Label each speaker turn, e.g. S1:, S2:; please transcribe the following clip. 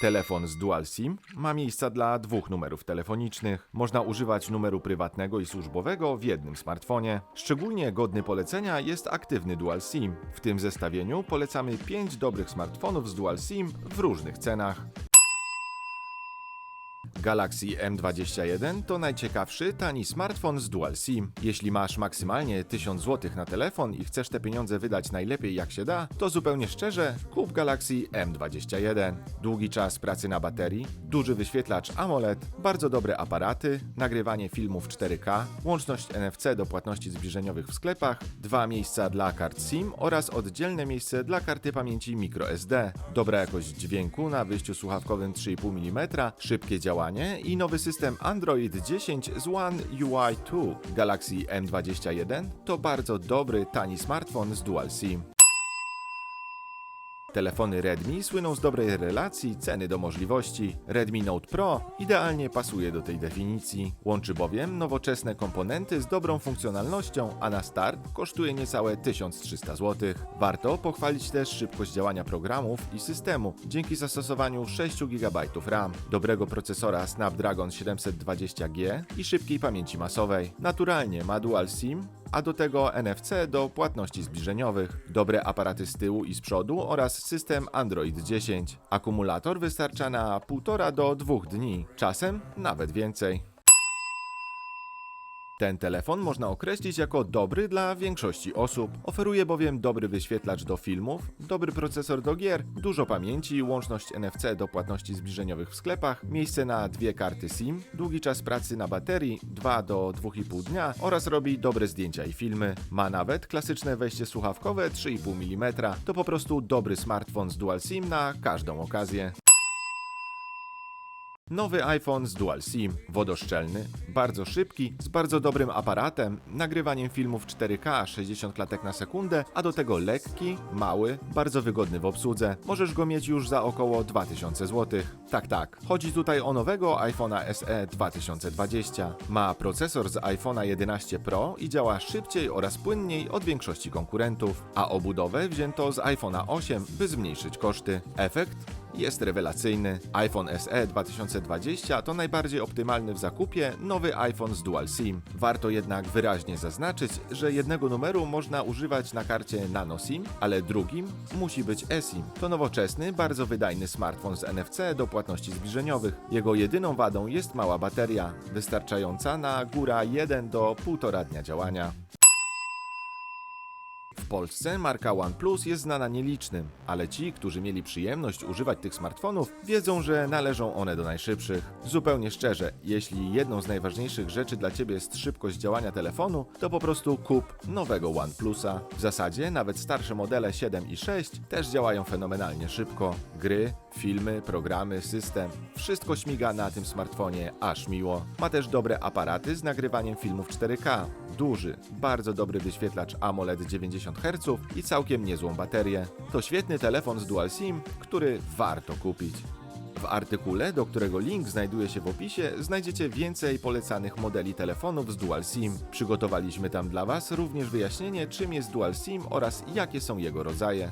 S1: Telefon z Dual SIM ma miejsca dla dwóch numerów telefonicznych. Można używać numeru prywatnego i służbowego w jednym smartfonie. Szczególnie godny polecenia jest aktywny Dual SIM. W tym zestawieniu polecamy 5 dobrych smartfonów z Dual SIM w różnych cenach. Galaxy M21 to najciekawszy, tani smartfon z Dual SIM. Jeśli masz maksymalnie 1000 zł na telefon i chcesz te pieniądze wydać najlepiej jak się da, to zupełnie szczerze kup Galaxy M21. Długi czas pracy na baterii, duży wyświetlacz AMOLED, bardzo dobre aparaty, nagrywanie filmów 4K, łączność NFC do płatności zbliżeniowych w sklepach, dwa miejsca dla kart SIM oraz oddzielne miejsce dla karty pamięci microSD, dobra jakość dźwięku na wyjściu słuchawkowym 3,5 mm, szybkie działanie i nowy system Android 10 z One UI 2. Galaxy M21 to bardzo dobry, tani smartfon z Dual SIM. Telefony Redmi słyną z dobrej relacji ceny do możliwości. Redmi Note Pro idealnie pasuje do tej definicji. Łączy bowiem nowoczesne komponenty z dobrą funkcjonalnością, a na start kosztuje niecałe 1300 zł. Warto pochwalić też szybkość działania programów i systemu dzięki zastosowaniu 6 GB RAM, dobrego procesora Snapdragon 720G i szybkiej pamięci masowej. Naturalnie ma Dual SIM, a do tego NFC do płatności zbliżeniowych, dobre aparaty z tyłu i z przodu oraz system Android 10. Akumulator wystarcza na 1,5 do 2 dni, czasem nawet więcej. Ten telefon można określić jako dobry dla większości osób. Oferuje bowiem dobry wyświetlacz do filmów, dobry procesor do gier, dużo pamięci, łączność NFC do płatności zbliżeniowych w sklepach, miejsce na dwie karty SIM, długi czas pracy na baterii 2 do 2,5 dnia oraz robi dobre zdjęcia i filmy. Ma nawet klasyczne wejście słuchawkowe 3,5 mm. To po prostu dobry smartfon z Dual SIM na każdą okazję. Nowy iPhone z Dual SIM, wodoszczelny, bardzo szybki, z bardzo dobrym aparatem, nagrywaniem filmów 4K 60 klatek na sekundę, a do tego lekki, mały, bardzo wygodny w obsłudze. Możesz go mieć już za około 2000 zł. Tak, tak, chodzi tutaj o nowego iPhone'a SE 2020. Ma procesor z iPhone'a 11 Pro i działa szybciej oraz płynniej od większości konkurentów, a obudowę wzięto z iPhone'a 8, by zmniejszyć koszty. Efekt jest rewelacyjny. iPhone SE 2020 to najbardziej optymalny w zakupie nowy iPhone z Dual SIM. Warto jednak wyraźnie zaznaczyć, że jednego numeru można używać na karcie Nano SIM, ale drugim musi być eSIM. To nowoczesny, bardzo wydajny smartfon z NFC do płatności zbliżeniowych. Jego jedyną wadą jest mała bateria, wystarczająca na góra 1 do 1,5 dnia działania. Polsce marka OnePlus jest znana nielicznym, ale ci, którzy mieli przyjemność używać tych smartfonów, wiedzą, że należą one do najszybszych. Zupełnie szczerze, jeśli jedną z najważniejszych rzeczy dla Ciebie jest szybkość działania telefonu, to po prostu kup nowego OnePlusa. W zasadzie nawet starsze modele 7 i 6 też działają fenomenalnie szybko. Gry, filmy, programy, system, wszystko śmiga na tym smartfonie aż miło. Ma też dobre aparaty z nagrywaniem filmów 4K, duży, bardzo dobry wyświetlacz AMOLED 90 Hz i całkiem niezłą baterię. To świetny telefon z Dual SIM, który warto kupić. W artykule, do którego link znajduje się w opisie, znajdziecie więcej polecanych modeli telefonów z Dual SIM. Przygotowaliśmy tam dla Was również wyjaśnienie, czym jest Dual SIM oraz jakie są jego rodzaje.